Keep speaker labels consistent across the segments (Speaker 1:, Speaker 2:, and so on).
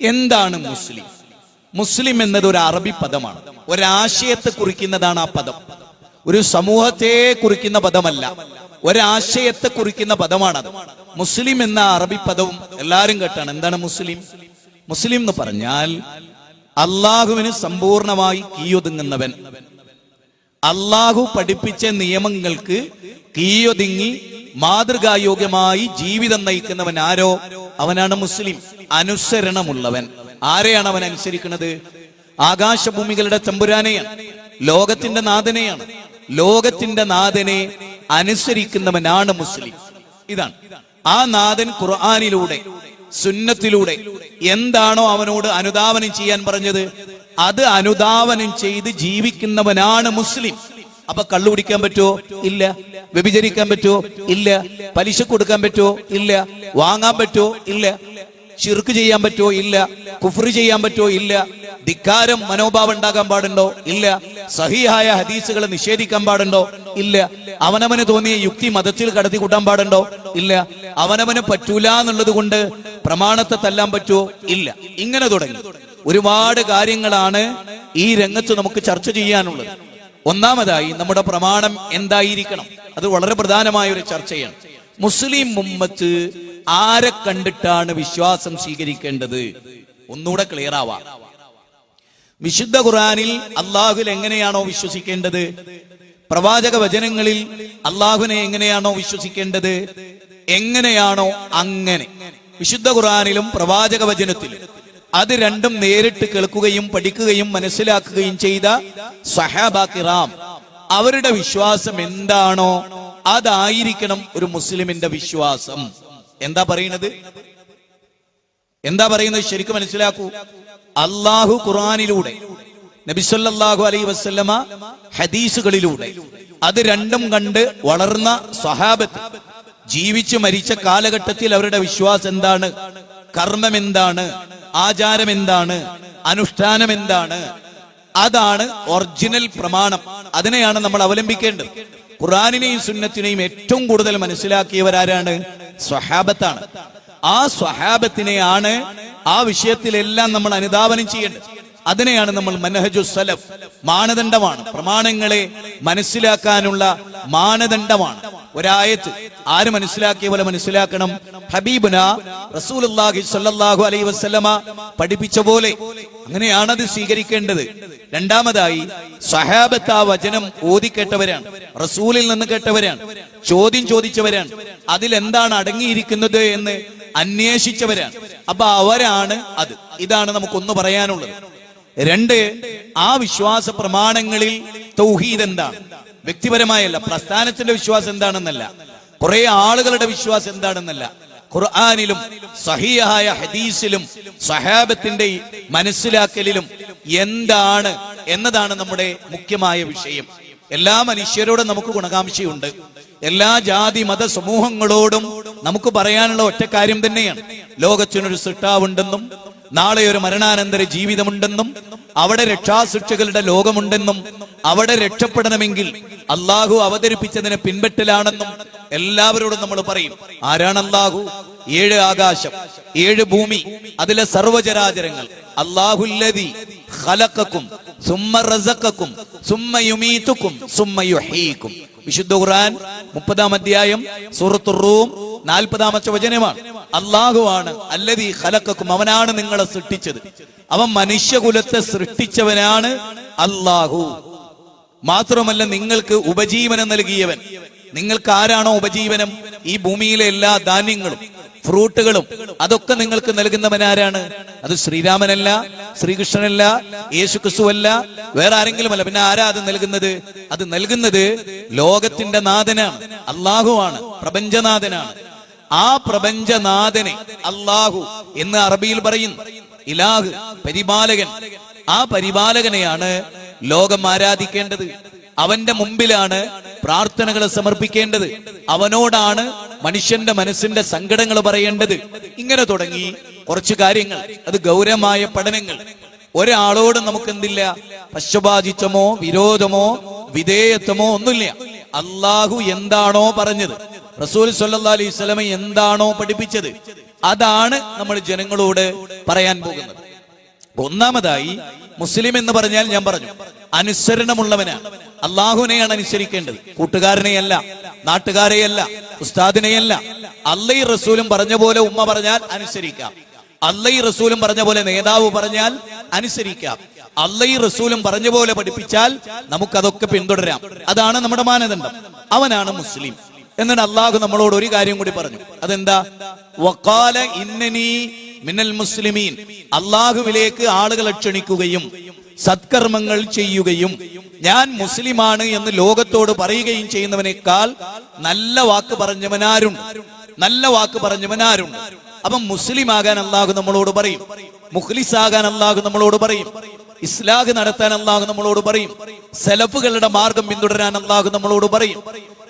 Speaker 1: എന്താണ് മുസ്ലിം? മുസ്ലിം എന്നത് ഒരു അറബി പദമാണ്. ഒരാശയത്തെ കുറിക്കുന്നതാണ് ആ പദം. ഒരു സമൂഹത്തെ കുറിക്കുന്ന പദമല്ല. ഒരാശയത്തെ കുറിക്കുന്ന പദമാണത്. മുസ്ലിം എന്ന അറബി പദവും എല്ലാവരും കേട്ടാണ്. എന്താണ് മുസ്ലിം? മുസ്ലിം എന്ന് പറഞ്ഞാൽ അള്ളാഹുവിന് സമ്പൂർണമായി കീയൊതുങ്ങുന്നവൻ. അള്ളാഹു പഠിപ്പിച്ച നിയമങ്ങൾക്ക് കീയൊതുങ്ങി മാതൃകായോഗ്യമായി ജീവിതം നയിക്കുന്നവൻ ആരോ? അവനാണ് മുസ്ലിം. അനുസരണമുള്ളവൻ. ആരെയാണ് അവൻ അനുസരിക്കുന്നത്? ആകാശഭൂമികളുടെ തമ്പുരാനെയാണ്. ലോകത്തിന്റെ നാഥനെയാണ്. ലോകത്തിന്റെ നാഥനെ അനുസരിക്കുന്നവനാണ് മുസ്ലിം. ഇതാണ്. ആ നാഥൻ ഖുർആാനിലൂടെ സുന്നത്തിലൂടെ എന്താണോ അവനോട് അനുധാവനം ചെയ്യാൻ പറഞ്ഞത്? അത് അനുധാവനം ചെയ്ത് ജീവിക്കുന്നവനാണ് മുസ്ലിം. അപ്പൊ കള്ളു കുടിക്കാൻ പറ്റുമോ ഇല്ല. വ്യഭിചരിക്കാൻ പറ്റുമോ ഇല്ല. പലിശ കൊടുക്കാൻ പറ്റുമോ ഇല്ല. വാങ്ങാൻ പറ്റുമോ ഇല്ല. ചിർക്ക് ചെയ്യാൻ പറ്റുമോ ഇല്ല. കുഫ്രി ചെയ്യാൻ പറ്റുമോ ഇല്ല. ധിക്കാരം മനോഭാവം ഉണ്ടാകാൻ പാടുണ്ടോ? ഇല്ല. സഹിയായ ഹദീസുകളെ നിഷേധിക്കാൻ പാടുണ്ടോ? ഇല്ല. അവനവന് തോന്നിയ യുക്തി മതത്തിൽ കടത്തി കൂട്ടാൻ പാടുണ്ടോ? ഇല്ല. അവനവന് പറ്റൂല എന്നുള്ളത് കൊണ്ട് പ്രമാണത്തെ തല്ലാൻ പറ്റുമോ ഇല്ല. ഇങ്ങനെ തുടങ്ങി. ഒരുപാട് കാര്യങ്ങളാണ് ഈ രംഗത്ത് നമുക്ക് ചർച്ച ചെയ്യാനുള്ളത്. ഒന്നാമതായി നമ്മുടെ പ്രമാണം എന്തായിരിക്കണം? അത് വളരെ പ്രധാനമായ ഒരു ചർച്ചയാണ്. മുസ്ലിം മുമ്മത്ത് ആരെ കണ്ടിട്ടാണ് വിശ്വാസം സ്വീകരിക്കേണ്ടത്? ഒന്നുകൂടെ ക്ലിയർ ആവാം. വിശുദ്ധ ഖുറാനിൽ അള്ളാഹുൽ എങ്ങനെയാണോ വിശ്വസിക്കേണ്ടത്? പ്രവാചക വചനങ്ങളിൽ അള്ളാഹുവിനെ എങ്ങനെയാണോ വിശ്വസിക്കേണ്ടത്? എങ്ങനെയാണോ അങ്ങനെ? വിശുദ്ധ ഖുറാനിലും പ്രവാചക വചനത്തിലും. അത് രണ്ടും നേരിട്ട് കേൾക്കുകയും പഠിക്കുകയും മനസ്സിലാക്കുകയും ചെയ്ത സഹാബാക്കിറാം കിറാം. അവരുടെ വിശ്വാസം എന്താണോ അതായിരിക്കണം ഒരു മുസ്ലിമിന്റെ വിശ്വാസം. എന്താ പറയുന്നത്? എന്താ പറയുന്നത്? ശരിക്കും മനസ്സിലാക്കൂ. അള്ളാഹു ഖുറാനിലൂടെ നബിസല്ലാഹു അലൈ വസ്ലമ ഹദീസുകളിലൂടെ അത് രണ്ടും കണ്ട് വളർന്ന സ്വഹാബത്ത് ജീവിച്ചു മരിച്ച കാലഘട്ടത്തിൽ അവരുടെ വിശ്വാസം എന്താണ്? കർമ്മം എന്താണ്? ആചാരം എന്താണ് അനുഷ്ഠാനം എന്താണ് അതാണ് ഒറിജിനൽ പ്രമാണം. അതിനെയാണ് നമ്മൾ അവലംബിക്കേണ്ടത്. ഖുറാനിനെയും സുന്നത്തിനെയും ഏറ്റവും കൂടുതൽ മനസ്സിലാക്കിയവരാരാണ്? സ്വഹാബത്താണ്. ആ സ്വഹാബത്തിനെയാണ് ആ വിഷയത്തിലെല്ലാം നമ്മൾ അനുധാവനം ചെയ്യേണ്ടത്. അതിനെയാണ് നമ്മൾ മനഹജു സലഫ് മാനദണ്ഡമാണ്. പ്രമാണങ്ങളെ മനസ്സിലാക്കാനുള്ള മാനദണ്ഡമാണ്. ഒരായത്ത് ആര് മനസ്സിലാക്കിയ പോലെ മനസ്സിലാക്കണം. ഹബീബുന റസൂലുള്ളാഹി സ്വല്ലല്ലാഹു അലൈഹി വസല്ലമ പഠിപ്പിച്ച പോലെ അങ്ങനെയാണ് അത് സ്വീകരിക്കേണ്ടത്. രണ്ടാമതായി സഹാബത്ത് ആ വചനം ഓതിക്കേട്ടവരാണ് റസൂലിൽ നിന്ന് കേട്ടവരാണ് ചോദ്യം ചോദിച്ചവരാണ്. അതിൽ എന്താണ് അടങ്ങിയിരിക്കുന്നത് എന്ന് അന്വേഷിച്ചവരാണ്. അപ്പൊ അവരാണ് അത്. ഇതാണ് നമുക്കൊന്ന് പറയാനുള്ളത്. രണ്ട് ആ വിശ്വാസ പ്രമാണങ്ങളിൽ തൗഹീദ് എന്താ? വ്യക്തിപരമായല്ല. പ്രസ്ഥാനത്തിന്റെ വിശ്വാസം എന്താണെന്നല്ല. കുറെ ആളുകളുടെ വിശ്വാസം എന്താണെന്നല്ല. ഖുർആാനിലും സഹിയായ ഹദീസിലും സഹാബത്തിന്റെ മനസ്സിലാക്കലിലും എന്താണ് എന്നതാണ് നമ്മുടെ മുഖ്യമായ വിഷയം. എല്ലാ മനുഷ്യരോടും നമുക്ക് ഗുണകാംക്ഷയുണ്ട്. എല്ലാ ജാതി മത സമൂഹങ്ങളോടും നമുക്ക് പറയാനുള്ള ഒറ്റ കാര്യം തന്നെയാണ്. ലോകത്തിനൊരു സൃഷ്ടാവുണ്ടെന്നും നാളെ ഒരു മരണാനന്തര ജീവിതമുണ്ടെന്നും അവിടെ രക്ഷാശിക്ഷകളുടെ ലോകമുണ്ടെന്നും അവിടെ രക്ഷപ്പെടണമെങ്കിൽ അള്ളാഹു അവതരിപ്പിച്ചതിനെ പിൻപറ്റലാണെന്നും എല്ലാവരോടും നമ്മൾ പറയും. ആരാണ് അള്ളാഹു ഏഴ് ആകാശം ഏഴ് ഭൂമി അതിലെ സർവചരാചരങ്ങൾ അള്ളാഹുല്ലതി ഖലഖക്കും സുമ്മ റസഖക്കും സുമ്മ യുഹീക്കും. വിശുദ്ധ ഖുർആൻ മുപ്പതാം അധ്യായം സൂറത്തുർ റൂം നാൽപ്പതാമത്തെ വചനമാണ്. അള്ളാഹുവാണ് അല്ലതി ഹലക്കും അവനാണ് നിങ്ങളെ സൃഷ്ടിച്ചത്. അവൻ മനുഷ്യകുലത്തെ സൃഷ്ടിച്ചവനാണ് അള്ളാഹു മാത്രമല്ല നിങ്ങൾക്ക് ഉപജീവനം നൽകിയവൻ. നിങ്ങൾക്ക് ആരാണോ ഉപജീവനം? ഈ ഭൂമിയിലെ എല്ലാ ധാന്യങ്ങളും. ഫ്രൂട്ടുകളും അതൊക്കെ നിങ്ങൾക്ക് നൽകുന്നവനാരാണ് അത് ശ്രീരാമനല്ല ശ്രീകൃഷ്ണനല്ല യേശു ക്രിസ്തുവല്ല വേറെ ആരെങ്കിലും അല്ല പിന്നെ ആരാ അത് നൽകുന്നത്? അത് നൽകുന്നത് ലോകത്തിന്റെ നാഥനാണ് അള്ളാഹുവാണ് പ്രപഞ്ചനാഥനാണ്. ആ പ്രപഞ്ചനാഥനെ അള്ളാഹു എന്ന് അറബിയിൽ പറയുന്നു ഇലാഹ് പരിപാലകൻ. ആ പരിപാലകനെയാണ് ലോകം ആരാധിക്കേണ്ടത്. അവന്റെ മുമ്പിലാണ് പ്രാർത്ഥനകൾ സമർപ്പിക്കേണ്ടത്. അവനോടാണ് മനുഷ്യന്റെ മനസ്സിന്റെ സങ്കടങ്ങൾ പറയേണ്ടത്. ഇങ്ങനെ തുടങ്ങി കുറച്ച് കാര്യങ്ങൾ. അത് ഗൗരവമായ പഠനങ്ങൾ. ഒരാളോട് നമുക്ക് എന്തില്ല പശ്ചപാതിത്വമോ വിരോധമോ വിധേയത്വമോ ഒന്നുമില്ല. അള്ളാഹു എന്താണോ പറഞ്ഞത്. റസൂൽ സല്ലാ അലൈഹി സ്വലമ എന്താണോ പഠിപ്പിച്ചത്. അതാണ് നമ്മൾ ജനങ്ങളോട് പറയാൻ പോകുന്നത്. ഒന്നാമതായി മുസ്ലിം എന്ന് പറഞ്ഞാൽ ഞാൻ പറഞ്ഞു. അനുസരണമുള്ളവനാണ് അള്ളാഹുവിനെയാണ് അനുസരിക്കേണ്ടത്. കൂട്ടുകാരനെയല്ല നാട്ടുകാരെയല്ല ഉസ്താദിനെയല്ല. അല്ലൈ റസൂലും പറഞ്ഞ പോലെ ഉമ്മ പറഞ്ഞാൽ അനുസരിക്കാം. അല്ലൈ റസൂലും പറഞ്ഞ പോലെ നേതാവ് പറഞ്ഞാൽ അനുസരിക്കാം. അല്ലൈ റസൂലും പറഞ്ഞ പോലെ പഠിപ്പിച്ചാൽ നമുക്കതൊക്കെ പിന്തുടരാം. അതാണ് നമ്മുടെ മാനദണ്ഡം. അവനാണ് മുസ്ലിം. എന്നിട്ട് അള്ളാഹു നമ്മളോട് ഒരു കാര്യം കൂടി പറഞ്ഞു. അതെന്താ? വക്കാല ഇന്നനി മിന്നൽ മുസ്ലിമീൻ. അള്ളാഹുവിലേക്ക് ആളുകളെ ക്ഷണിക്കുകയും സത്കർമ്മങ്ങൾ ചെയ്യുകയും ഞാൻ മുസ്ലിമാണ് എന്ന് ലോകത്തോട് പറയുകയും ചെയ്യുന്നവനേക്കാൾ നല്ല വാക്ക് പറഞ്ഞവനാരുണ്ട്. നല്ല വാക്ക് പറഞ്ഞവനാരുണ്ട്. അപ്പം മുസ്ലിം ആകാൻ അള്ളാഹു നമ്മളോട് പറയും. മുഖ്ലിസ് ആകാൻ അള്ളാഹു നമ്മളോട് പറയും. ഇസ്ലാഹ് നടത്താൻ അള്ളാഹു നമ്മളോട് പറയും. സെലഫുകളുടെ മാർഗം പിന്തുടരാൻ അള്ളാഹു നമ്മളോട് പറയും.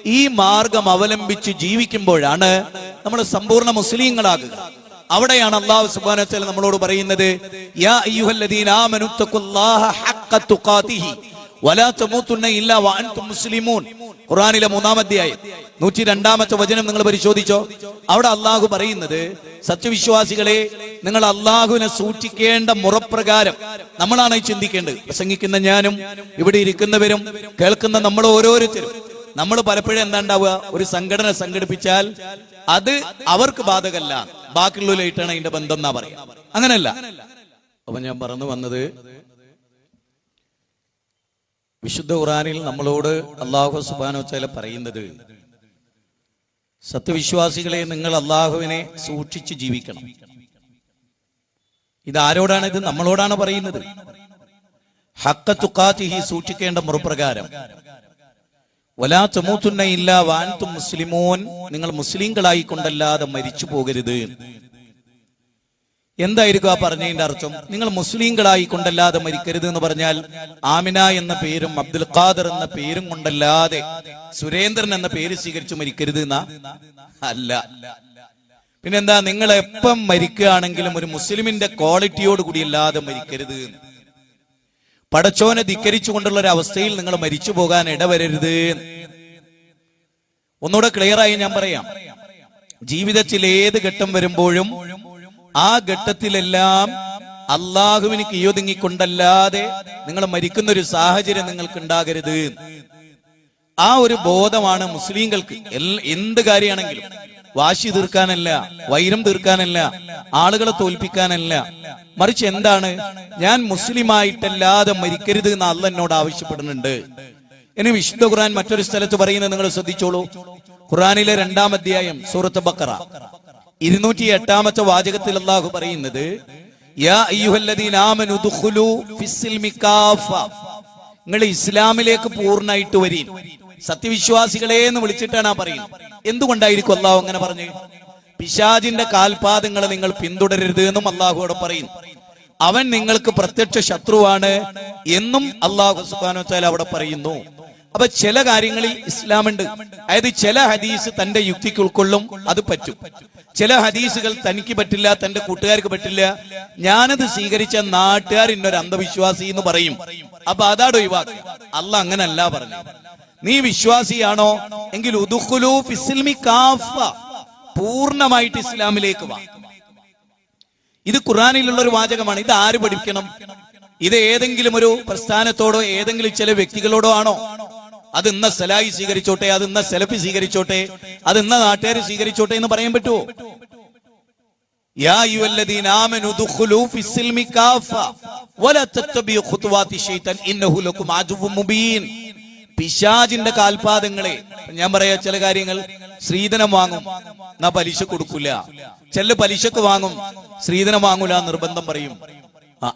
Speaker 1: ഈ മാർഗം അവലംബിച്ച് ജീവിക്കുമ്പോഴാണ് നമ്മൾ സമ്പൂർണ മുസ്ലിങ്ങളാകുക. അവിടെയാണ് അള്ളാഹു സുബാന നമ്മളോട് പറയുന്നത് ഖുറാനിലെ മൂന്നാം നൂറ്റി രണ്ടാമത്തെ വചനം നിങ്ങൾ പരിശോധിച്ചോ? അവിടെ അള്ളാഹു പറയുന്നത് സത്യവിശ്വാസികളെ നിങ്ങൾ അള്ളാഹുവിനെ സൂക്ഷിക്കേണ്ട മുറപ്രകാരം നമ്മളാണ് ചിന്തിക്കേണ്ടത്. പ്രസംഗിക്കുന്ന ഞാനും ഇവിടെ ഇരിക്കുന്നവരും കേൾക്കുന്ന നമ്മൾ ഓരോരുത്തരും നമ്മൾ പലപ്പോഴും എന്താ ഉണ്ടാവുക? ഒരു സംഘടന സംഘടിപ്പിച്ചാൽ അത് അവർക്ക് ബാധകല്ല. ബാക്കിയുള്ളവരായിട്ടാണ് അതിന്റെ ബന്ധം എന്നാ പറയാ. അങ്ങനല്ല. അപ്പൊ ഞാൻ പറഞ്ഞു വന്നത് വിശുദ്ധ ഖുറാനിൽ നമ്മളോട് അള്ളാഹു സുബാനോ പറയുന്നത് സത്യവിശ്വാസികളെ നിങ്ങൾ അള്ളാഹുവിനെ സൂക്ഷിച്ച് ജീവിക്കണം. ഇത് ആരോടാണ് ഇത്? നമ്മളോടാണ് പറയുന്നത്. ഹക്ക തുക്കാത്തിഹി സൂക്ഷിക്കേണ്ട മുറപ്രകാരം. വലാ ചമൂത്തുന്ന ഇല്ല വാൻതു മുസ്ലിമോൻ. നിങ്ങൾ മുസ്ലിങ്ങളായി കൊണ്ടല്ലാതെ മരിച്ചു പോകരുത്. എന്തായിരിക്കും ആ പറഞ്ഞതിന്റെ അർത്ഥം? നിങ്ങൾ മുസ്ലിങ്ങളായി കൊണ്ടല്ലാതെ മരിക്കരുത് എന്ന് പറഞ്ഞാൽ ആമിന എന്ന പേരും അബ്ദുൽ ഖാദർ എന്ന പേരും കൊണ്ടല്ലാതെ സുരേന്ദ്രൻ എന്ന പേര് സ്വീകരിച്ചു മരിക്കരുത് എന്നാ? അല്ല. പിന്നെന്താ നിങ്ങൾ എപ്പം മരിക്കുകയാണെങ്കിലും ഒരു മുസ്ലിമിന്റെ ക്വാളിറ്റിയോട് കൂടി അല്ലാതെ മരിക്കരുത്. പടച്ചോനെ ധിക്കരിച്ചുകൊണ്ടുള്ള ഒരു അവസ്ഥയിൽ നിങ്ങൾ മരിച്ചു പോകാൻ ഇടവരരുത്. ഒന്നുകൂടെ ക്ലിയർ ആയി ഞാൻ പറയാം. ജീവിതത്തിൽ ഏത് ഘട്ടം വരുമ്പോഴും ആ ഘട്ടത്തിലെല്ലാം അള്ളാഹുവിന് കീയൊതുങ്ങിക്കൊണ്ടല്ലാതെ നിങ്ങൾ മരിക്കുന്ന ഒരു സാഹചര്യം നിങ്ങൾക്ക് ഉണ്ടാകരുത് ആ ഒരു ബോധമാണ് മുസ്ലിങ്ങൾക്ക്. എന്ത് കാര്യമാണെങ്കിലും. വാശി തീർക്കാനല്ല വൈരം തീർക്കാനല്ല ആളുകളെ തോൽപ്പിക്കാനല്ല. മറിച്ച് എന്താണ്? ഞാൻ മുസ്ലിമായിട്ടല്ലാതെ മരിക്കരുത് എന്ന് അല്ല എന്നോട് ആവശ്യപ്പെടുന്നുണ്ട്. ഇനി വിശുദ്ധ ഖുർആൻ മറ്റൊരു സ്ഥലത്ത് പറയുന്നത് നിങ്ങൾ ശ്രദ്ധിച്ചോളൂ. ഖുർആനിലെ രണ്ടാം അധ്യായം സൂറത്ത് ബക്കറ. ഇരുന്നൂറ്റി എട്ടാമത്തെ വാചകത്തിൽ അള്ളാഹു പറയുന്നത് നിങ്ങൾ ഇസ്ലാമിലേക്ക് പൂർണമായിട്ട് വരീൻ. സത്യവിശ്വാസികളെ എന്ന് വിളിച്ചിട്ടാണ് ആ പറയുന്നത്. എന്തുകൊണ്ടായിരിക്കും അള്ളാഹു അങ്ങനെ പറഞ്ഞു? പിശാജിന്റെ കാൽപാദങ്ങളെ നിങ്ങൾ പിന്തുടരരുത് എന്നും അള്ളാഹു അവിടെ പറയുന്നു. അവൻ നിങ്ങൾക്ക് പ്രത്യക്ഷ ശത്രുവാണ് എന്നും അള്ളാഹു സുബാനോ ചാല അവിടെ പറയുന്നു. അപ്പൊ ചില കാര്യങ്ങളിൽ ഇസ്ലാമുണ്ട്. അതായത് ചില ഹദീസ് തന്റെ യുക്തിക്ക് ഉൾക്കൊള്ളും അത് പറ്റും. ചില ഹദീസുകൾ തനിക്ക് പറ്റില്ല തന്റെ കൂട്ടുകാർക്ക് പറ്റില്ല. ഞാനത് സ്വീകരിച്ച നാട്ടുകാർ ഇന്നൊരു അന്ധവിശ്വാസി എന്ന് പറയും. അപ്പൊ അതാണ് ഒഴിവാക്കുക. അല്ല അങ്ങനല്ല പറഞ്ഞു നീ വിശ്വാസിയാണോ? എങ്കിൽ ഉദുഖുലു പൂർണമായിട്ട് ഇസ്ലാമിലേക്ക് വാ. ഇത് ഖുറാനിലുള്ള ഒരു വാചകമാണ്. ഇത് ആര് പഠിക്കണം ഇത് ഏതെങ്കിലും ഒരു പ്രസ്ഥാനത്തോടോ ഏതെങ്കിലും ചില വ്യക്തികളോടോ ആണോ? അത് ഇന്ന സലായി സ്വീകരിച്ചോട്ടെ അത് ഇന്ന സെലഫി സ്വീകരിച്ചോട്ടെ അത് ഇന്ന നാട്ടുകാർ സ്വീകരിച്ചോട്ടെ എന്ന് പറയാൻ പറ്റുമോ പിശാജിന്റെ കാൽപാദങ്ങളെ ഞാൻ പറയാ ചില കാര്യങ്ങൾ സ്ത്രീധനം വാങ്ങും. എന്നാ പലിശ കൊടുക്കൂല. ചില പലിശക്ക് വാങ്ങും. സ്ത്രീധനം വാങ്ങൂല നിർബന്ധം പറയും.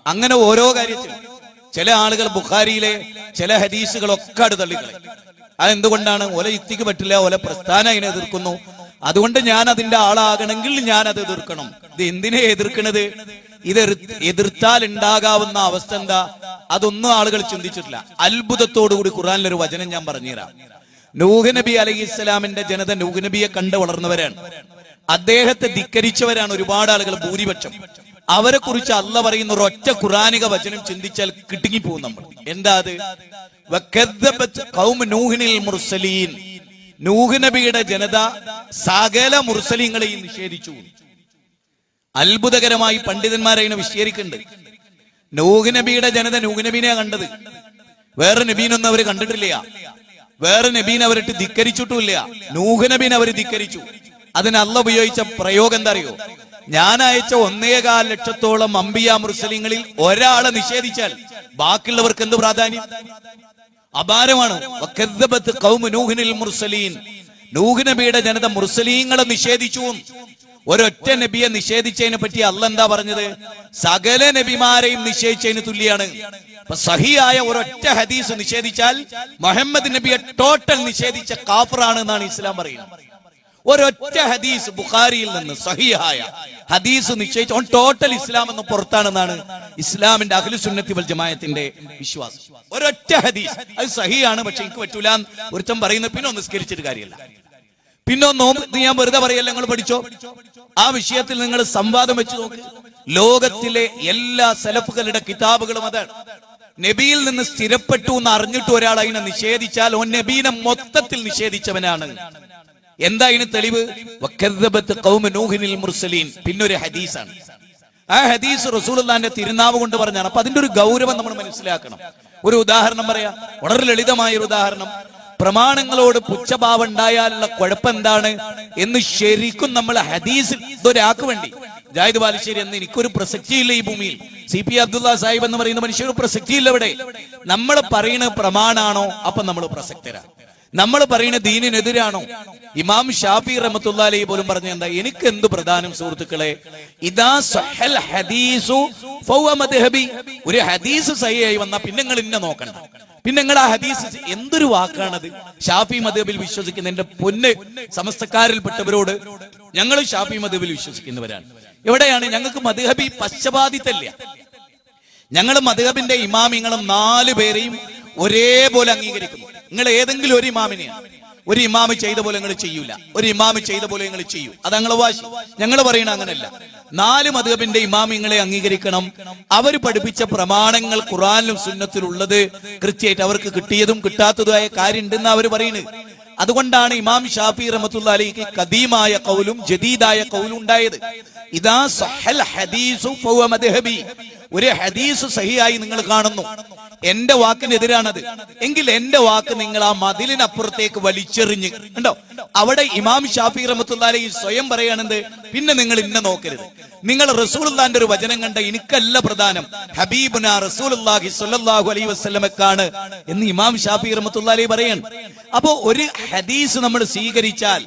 Speaker 1: അങ്ങനെ ഓരോ കാര്യത്തിലും ചില ആളുകൾ ബുഖാരിയിലെ ചില ഹദീസുകളൊക്കെ അടു തള്ളിക്കളയും. അതെന്തുകൊണ്ടാണ്? ഒല യുക്തിക്ക് പറ്റില്ല ഒല പ്രസ്ഥാനം അതിനെ എതിർക്കുന്നു. അതുകൊണ്ട് ഞാൻ അതിന്റെ ആളാകണമെങ്കിൽ ഞാൻ അത് എതിർക്കണം. ഇത് എന്തിനെ എതിർക്കണത്? ഇത് എതിർ- എതിർത്താൽ ഉണ്ടാകാവുന്ന അവസ്ഥ എന്താ? അതൊന്നും ആളുകൾ ചിന്തിച്ചിട്ടില്ല. അത്ഭുതത്തോടു കൂടി ഖുറാനിൽ ഒരു വചനം ഞാൻ പറഞ്ഞുതരാം. നൂഹ് നബി അലൈഹി ഇസ്ലാമിന്റെ ജനത നൂഹ് നബിയെ കണ്ട് വളർന്നവരാണ്. അദ്ദേഹത്തെ ധിക്കരിച്ചവരാണ് ഒരുപാട് ആളുകൾ ഭൂരിപക്ഷം. അവരെ കുറിച്ച് അല്ല പറയുന്ന ഒരു ഒറ്റ ഖുറാനിക വചനം ചിന്തിച്ചാൽ കിട്ടുങ്ങിപ്പോകും നമ്മൾ. എന്താ അത്? മുർസലീൻ. നൂഹ് നബിയുടെ ജനത സകല മുർസലീങ്ങളെയും നിഷേധിച്ചു. അത്ഭുതകരമായി പണ്ഡിതന്മാരതിനെ വിശദീകരിക്കുന്നുണ്ട്. നൂഹ് നബിയുടെ ജനത നൂഹ് കണ്ടത്. വേറെ നബീനൊന്നും അവർ കണ്ടിട്ടില്ല. വേറെ നബീനെ അവരിട്ട് ധിക്കരിച്ചിട്ടുമില്ല. നൂഹ് നബീനെ അവർ ധിക്കരിച്ചു. അതിന് അല്ല ഉപയോഗിച്ച പ്രയോഗം എന്താ അറിയോ ഞാൻ അയച്ച ഒന്നേകാൽ ലക്ഷത്തോളം അമ്പിയ മുസ്ലിങ്ങളിൽ ഒരാളെ നിഷേധിച്ചാൽ ബാക്കിയുള്ളവർക്ക് എന്ത് പ്രാധാന്യം? അപാരമാണ്. വക്കദ്ദബത്ത് ഖൗമു നൂഹിനിൽ മുർസലീൻ. നൂഹ് നബിയുടെ ജനത മുർസലീങ്ങളെ നിഷേധിച്ചു ഒരൊറ്റ നബിയെ നിഷേധിച്ചതിനെ പറ്റി അല്ല എന്താ പറഞ്ഞത്? സകല നബിമാരെയും നിഷേധിച്ചതിന് തുല്യാണ്. സഹിയായ ഒരൊറ്റ ഹദീസ് നിഷേധിച്ചാൽ മുഹമ്മദ് നബിയെ ടോട്ടൽ നിഷേധിച്ച കാഫറാണ് എന്നാണ് ഇസ്ലാം പറയുന്നത്. ഒരൊറ്റ ഹദീസ് ബുഖാരിയിൽ നിന്ന് സഹിയായ ഹദീസ് നിശ്ചയിച്ച ടോട്ടൽ ഇസ്ലാം എന്ന് പുറത്താണെന്നാണ് ഇസ്ലാമിന്റെ അഖിലു സുന്നത്തി വൽ ജമായത്തിന്റെ വിശ്വാസം. ഒരൊറ്റ ഹദീസ്. അത് സഹിയാണ് പക്ഷെ എനിക്ക് പറ്റൂല ഒരുത്തം പറയുന്ന പിന്നെ നിസ്കരിച്ചിട്ട് കാര്യമല്ല. പിന്നെ നോമ്പ് ഞാൻ വെറുതെ പറയല്ല നിങ്ങൾ പഠിച്ചോ? ആ വിഷയത്തിൽ നിങ്ങൾ സംവാദം വെച്ച് നോക്ക്. ലോകത്തിലെ എല്ലാ സെലഫുകളുടെ കിതാബുകളും അതാണ്. നബിയിൽ നിന്ന് സ്ഥിരപ്പെട്ടു എന്ന് അറിഞ്ഞിട്ട് ഒരാൾ അതിനെ നിഷേധിച്ചാൽ ഓ നബീനെ മൊത്തത്തിൽ നിഷേധിച്ചവനാണ്. എന്താ ഇതിന് തെളിവ്? മുർസലീൻ. പിന്നൊരു ഹദീസാണ്. ആ ഹദീസ് റസൂൽ തിരുനാവ് കൊണ്ട് പറഞ്ഞാണ്. അപ്പൊ അതിന്റെ ഒരു ഗൗരവം നമ്മൾ മനസ്സിലാക്കണം. ഒരു ഉദാഹരണം പറയാ. വളരെ ലളിതമായ ഒരു ഉദാഹരണം. പ്രമാണങ്ങളോട് പുച്ഛഭാവം ഉണ്ടായാലുള്ള കുഴപ്പം എന്താണ് എന്ന് ശരിക്കും നമ്മൾ ഹദീസ് ഇതൊരാൾക്ക് വേണ്ടി. ജാഹിദ് ബാലുശ്ശേരി എന്ന് എനിക്കൊരു പ്രസക്തിയില്ല ഈ ഭൂമിയിൽ. സി പി അബ്ദുള്ള സാഹിബ് എന്ന് പറയുന്ന മനുഷ്യർ പ്രസക്തിയില്ല ഇവിടെ നമ്മൾ പറയുന്ന പ്രമാണാണോ? അപ്പൊ നമ്മൾ പ്രസക്തരാ. നമ്മൾ പറയുന്ന ദീനിനെതിരാണോ? ഇമാം ഷാഫി റഹമത്തുള്ള അലൈ പോലും പറഞ്ഞ എന്താ? എനിക്ക് എന്ത് പ്രധാനം സുഹൃത്തുക്കളെ? ഇതാ സഹൽ ഹദീസു ഒരു ഹദീസ് സഹിയായി വന്ന പിന്നെ നിങ്ങൾ ഇന്നെ നോക്കണ്ട. പിന്നെ നിങ്ങൾ ആ ഹദീസ് എന്തൊരു വാക്കാണത്? ഷാഫി മദ്ഹബിൽ വിശ്വസിക്കുന്ന എന്റെ പൊന്ന് സമസ്തക്കാരിൽപ്പെട്ടവരോട് ഞങ്ങൾ ഷാഫി മദ്ഹബിൽ വിശ്വസിക്കുന്നവരാണ്. എവിടെയാണ്? ഞങ്ങൾക്ക് മദ്ഹബി പശ്ചപാതിത്തല്ല ഞങ്ങൾ മധുഹബിന്റെ ഇമാമിങ്ങളും നാല് പേരെയും ഒരേപോലെ അംഗീകരിക്കുന്നു. നിങ്ങൾ ഏതെങ്കിലും ഒരു ഇമാമിനെയാണ് ഒരു ഇമാമി ചെയ്ത പോലെ നിങ്ങൾ ചെയ്യൂല. ഒരു ഇമാമി ചെയ്ത പോലെ നിങ്ങൾ ചെയ്യൂ. അത് ഞങ്ങളെ വാശി. ഞങ്ങൾ പറയണ അങ്ങനല്ല. നാല് മധുഹബിന്റെ ഇമാമിങ്ങളെ അംഗീകരിക്കണം. അവർ പഠിപ്പിച്ച പ്രമാണങ്ങൾ ഖുറാനിലും സുന്നത്തിലുള്ളത് കൃത്യമായിട്ട് അവർക്ക് കിട്ടിയതും കിട്ടാത്തതുമായ കാര്യമുണ്ടെന്ന് അവർ പറയുന്നത് അതുകൊണ്ടാണ് ഇമാം ഷാഫി റഹമത്തുള്ള അലിക്ക് കദീമായ കൗലും ജദീദായ കൗലും ഉണ്ടായത്. ഇതാ സഹൽ ഹദീസു മദ്ഹബി ഒരു ഹദീസ് സഹിയായി നിങ്ങൾ കാണുന്നു. എന്റെ വാക്കിനെതിരാണത്. എങ്കിൽ എന്റെ വാക്ക് നിങ്ങൾ ആ മതിലിനപ്പുറത്തേക്ക് വലിച്ചെറിഞ്ഞ്. ഉണ്ടോ അവിടെ ഇമാം ഷാഫി റഹ്മത്തുള്ള ഈ സ്വയം പറയുകയാണെന്ത് പിന്നെ നിങ്ങൾ ഇന്നെ നോക്കരുത്. നിങ്ങൾ റസൂലുള്ളാന്റെ ഒരു വചനം കണ്ട എനിക്കല്ല പ്രധാനം. ഹബീബുന റസൂലുള്ളാഹി സ്വല്ലല്ലാഹു അലൈഹി വസ്ലമക്കാണ് എന്ന് ഇമാം ഷാഫി റഹമത്തുല്ലാലി പറയണം പറയാണ്. അപ്പോ ഒരു ഹദീസ് നമ്മൾ സ്വീകരിച്ചാൽ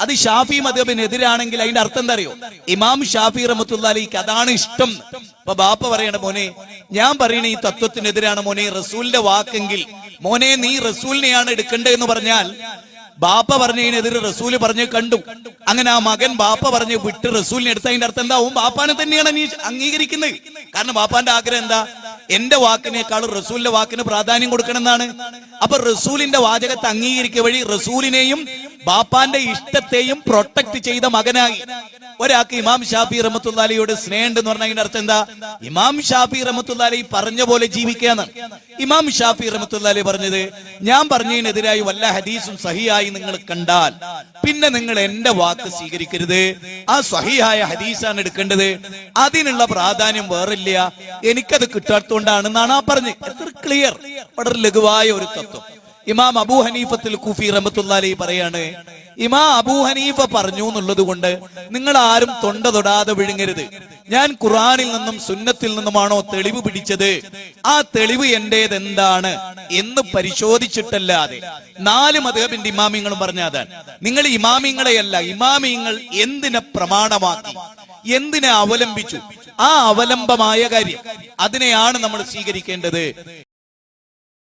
Speaker 1: അത് ഷാഫി മദബിനെതിരാണെങ്കിൽ അതിന്റെ അർത്ഥം എന്താ അറിയോ? ഇമാം ഷാഫി റഹമത്തുല്ലാലിക്ക് അതാണ് ഇഷ്ടം. അപ്പൊ ബാപ്പ പറയണ മോനെ? ഞാൻ പറയണ ഈ തത്വത്തിനെതിരാണ് മോനെ. റസൂലിന്റെ വാക്കെങ്കിൽ. മോനെ നീ റസൂലിനെയാണ് എടുക്കേണ്ടത് എന്ന് പറഞ്ഞാൽ ബാപ്പ പറഞ്ഞതിനെതിരെ റസൂൽ പറഞ്ഞ് കണ്ടു. അങ്ങനെ ആ മകൻ ബാപ്പ പറഞ്ഞ് വിട്ട് റസൂലിനെ എടുത്ത അതിന്റെ അർത്ഥം എന്താവും ബാപ്പാനെ തന്നെയാണ് നീ അംഗീകരിക്കുന്നത്. കാരണം ബാപ്പാന്റെ ആഗ്രഹം എന്താ? എന്റെ വാക്കിനേക്കാൾ റസൂലിന്റെ വാക്കിന് പ്രാധാന്യം കൊടുക്കണം എന്നാണ്. അപ്പൊ റസൂലിന്റെ വാചകത്തെ അംഗീകരിക്കുക വഴി റസൂലിനെയും ബാപ്പാന്റെ ഇഷ്ടത്തെയും പ്രൊട്ടക്ട് ചെയ്ത മകനായി. ഒരാൾക്ക് ഇമാം ഷാഫി റഹമത്തുല്ലാലിയോട് സ്നേഹം എന്ന് പറഞ്ഞാൽ അർത്ഥം എന്താ? ഇമാം ഷാഫി റഹമത്തുല്ലാലി പറഞ്ഞ പോലെ ജീവിക്കാന്ന് ഇമാം ഷാഫി റഹമത്തുല്ലാലി പറഞ്ഞത് ഞാൻ പറഞ്ഞതിനെതിരായി വല്ല ഹദീസും സഹിയായി നിങ്ങൾ കണ്ടാൽ പിന്നെ നിങ്ങൾ എന്റെ വാക്ക് സ്വീകരിക്കരുത്. ആ സഹിയായ ഹദീസാണ് എടുക്കേണ്ടത്. അതിനുള്ള പ്രാധാന്യം വേറില്ല. എനിക്കത് കിട്ടാത്തോണ്ടാണെന്നാണ് ആ പറഞ്ഞത്. എത്ര ക്ലിയർ വളരെ ലഘുവായ ഒരു തത്വം. ഇമാം അബൂ ഹനീഫത്തിൽ കുഫി റഹമത്തുല്ലാലി പറയാണ് ഇമാ അബൂ ഹനീഫ പറഞ്ഞു എന്നുള്ളത് കൊണ്ട് നിങ്ങൾ ആരും തൊണ്ട തൊടാതെ വിഴുങ്ങരുത്. ഞാൻ ഖുറാനിൽ നിന്നും സുന്നത്തിൽ നിന്നുമാണോ തെളിവ് പിടിച്ചത്? ആ തെളിവ് എന്റേത് എന്താണ് എന്ന് പരിശോധിച്ചിട്ടല്ലാതെ. നാല് മതേബിന്റെ ഇമാമിങ്ങളും പറഞ്ഞ അതാണ് നിങ്ങൾ ഇമാമിങ്ങളെയല്ല ഇമാമിങ്ങൾ എന്തിനെ പ്രമാണമാക്കി? എന്തിനെ അവലംബിച്ചു? ആ അവലംബമായ കാര്യം അതിനെയാണ് നമ്മൾ സ്വീകരിക്കേണ്ടത്.